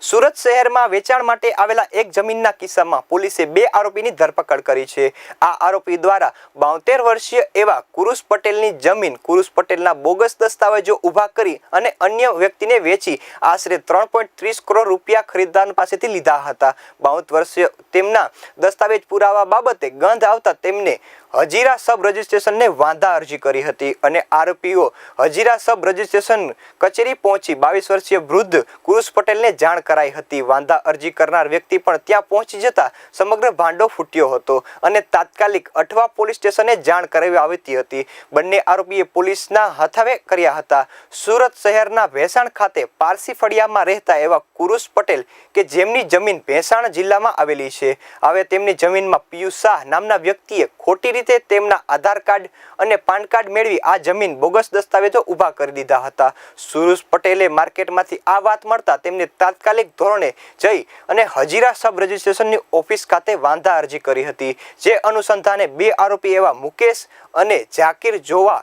સુરત શહેરમાં વેચાણ માટે આવેલા એક જમીનના કિસ્સામાં પોલીસે બે આરોપીની ધરપકડ કરી છે. આ આરોપી દ્વારા બાવતેર વર્ષીય એવા કુરુસ પટેલની જમીન કુરુસ પટેલના બોગસ દસ્તાવેજો ઊભા કરી અને અન્ય વ્યક્તિને વેચી આશરે ત્રણ પોઈન્ટ ત્રીસ કરોડ રૂપિયા ખરીદદાર પાસેથી લીધા હતા. બાવત વર્ષીય તેમના દસ્તાવેજ પુરાવા બાબતે ગંધ આવતા તેમને હજીરા સબ રજિસ્ટ્રેશનને વાંધા અરજી કરી હતી અને આરોપીઓ હજીરા સબ રજિસ્ટ્રેશન કચેરી પહોંચી બાવીસ વર્ષીય વૃદ્ધ કુરુષ પટેલને જાણ કરાઈ હતી. વાંધા અરજી કરનાર વ્યક્તિ પણ ત્યાં પહોંચી જતા સમગ્ર ભાંડો ફૂટ્યો હતો અને તાત્કાલિક અઠવા પોલીસ સ્ટેશને જાણ કરાવી આવી હતી. બંને આરોપીએ પોલીસના હથાવે કર્યા હતા. સુરત શહેરના ભેસાણ ખાતે પારસી ફળિયામાં રહેતા એવા કુરુસ પટેલ કે જેમની જમીન ભેસાણ જિલ્લામાં આવેલી છે. હવે તેમની જમીનમાં પિયુષ શાહ નામના વ્યક્તિએ ખોટી રીતે તેમના આધાર કાર્ડ અને પાન કાર્ડ મેળવી આ જમીન બોગસ દસ્તાવેજો ઊભા કરી દીધા હતા. સુરુષ પટેલે માર્કેટમાંથી આ વાત મળતા તેમને તાત્કાલિક ધોરણે જઈ અને હજીરા સબ રજિસ્ટ્રેશનની ઓફિસ ખાતે વાંધા અરજી કરી હતી, જે અનુસંધાને બે આરોપી એવા મુકેશ અને ઝાકીર જોવા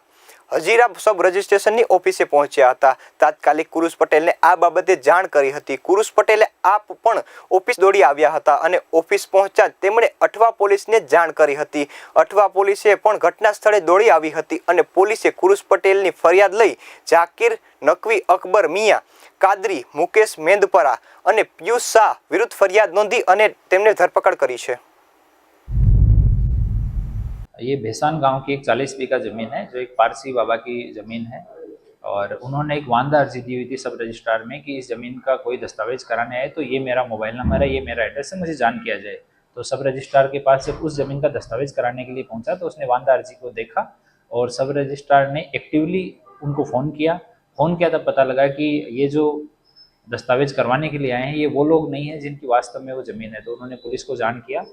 હજીરા સબ રજિસ્ટ્રેશનની ઓફિસે પહોંચ્યા હતા. તાત્કાલિક કુરુષ પટેલને આ બાબતે જાણ કરી હતી. કુરુષ પટેલે આપ પણ ઓફિસ દોડી આવ્યા હતા અને ઓફિસ પહોંચ્યા તેમણે અઠવા પોલીસને જાણ કરી હતી. અઠવા પોલીસે પણ ઘટના સ્થળે દોડી આવી હતી અને પોલીસે કુરુષ પટેલની ફરિયાદ લઈ ઝાકીર નકવી, અકબર, મિયા, કાદરી, મુકેશ મેંદપરા અને પિયુષ શાહ વિરુદ્ધ ફરિયાદ નોંધી અને તેમને ધરપકડ કરી છે. ये भैसान गाँव की एक चालीस बीघा ज़मीन है, जो एक पारसी बाबा की ज़मीन है। और उन्होंने एक वांदा अर्जी दी हुई थी सब रजिस्ट्रार में कि इस ज़मीन का कोई दस्तावेज़ कराने आए तो ये मेरा मोबाइल नंबर है, ये मेरा एड्रेस है, मुझे जान किया जाए। तो सब रजिस्ट्रार के पास जब उस ज़मीन का दस्तावेज़ कराने के लिए पहुँचा तो उसने वांदा अर्जी को देखा और सब रजिस्ट्रार ने एक्टिवली उनको फ़ोन किया। फ़ोन किया तब पता लगा कि ये जो दस्तावेज़ करवाने के लिए आए हैं, ये वो लोग नहीं हैं जिनकी वास्तव में वो ज़मीन है। तो उन्होंने पुलिस को जान किया।